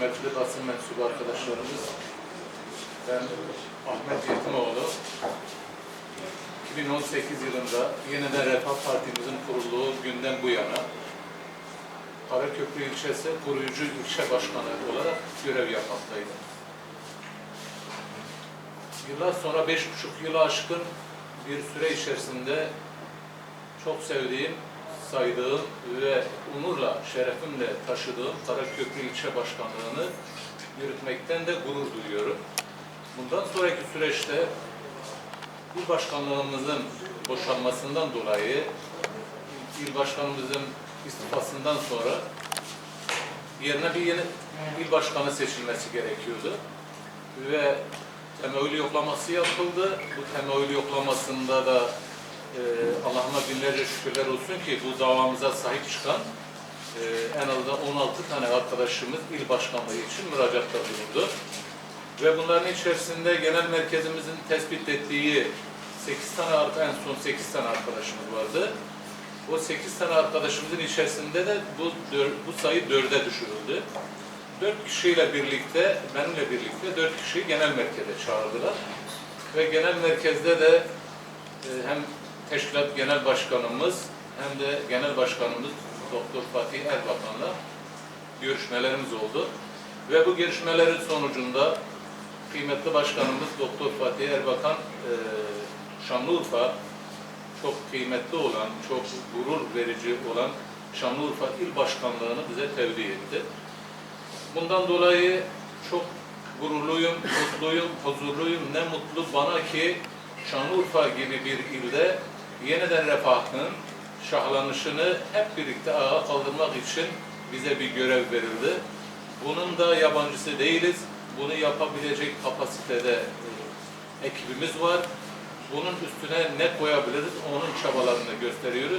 kıymetli basın mensubu arkadaşlarımız, ben Ahmet Yetimoğlu. 2018 yılında yeniden Refah Partimizin kurulduğu günden bu yana Karaköprü ilçesi koruyucu ilçe başkanı olarak görev yapmaktaydım. Yıllar sonra beş buçuk yılı aşkın bir süre içerisinde çok sevdiğim, saydığım ve onurla, şerefimle taşıdığım Karaköprü ilçe başkanlığını yürütmekten de gurur duyuyorum. Bundan sonraki süreçte il başkanlığımızın boşanmasından dolayı il başkanımızın istifasından sonra yerine bir yeni il başkanı seçilmesi gerekiyordu. Ve temayül yoklaması yapıldı. Bu temayül yoklamasında da e, Allah'ıma binlerce şükürler olsun ki bu davamıza sahip çıkan e, en azından 16 tane arkadaşımız il başkanlığı için müracaatta bulundu. Ve bunların içerisinde genel merkezimizin tespit ettiği 8 tane en son 8 tane arkadaşımız vardı. O 8 tane arkadaşımızın içerisinde de bu bu sayı 4'e düşürüldü. 4 kişiyle birlikte, benimle birlikte 4 kişiyi genel merkeze çağırdılar. Ve genel merkezde de e, hem teşkilat genel başkanımız hem de genel başkanımız Doktor Fatih Erbakan'la görüşmelerimiz oldu. Ve bu görüşmelerin sonucunda kıymetli başkanımız Doktor Fatih Erbakan e, Şanlıurfa çok kıymetli olan, çok gurur verici olan Şanlıurfa İl Başkanlığı'nı bize tevdi etti. Bundan dolayı çok gururluyum, mutluyum, huzurluyum. Ne mutlu bana ki Şanlıurfa gibi bir ilde yeniden refahın şahlanışını hep birlikte ayağa kaldırmak için bize bir görev verildi. Bunun da yabancısı değiliz. Bunu yapabilecek kapasitede e, ekibimiz var. Bunun üstüne ne koyabiliriz onun çabalarını gösteriyoruz.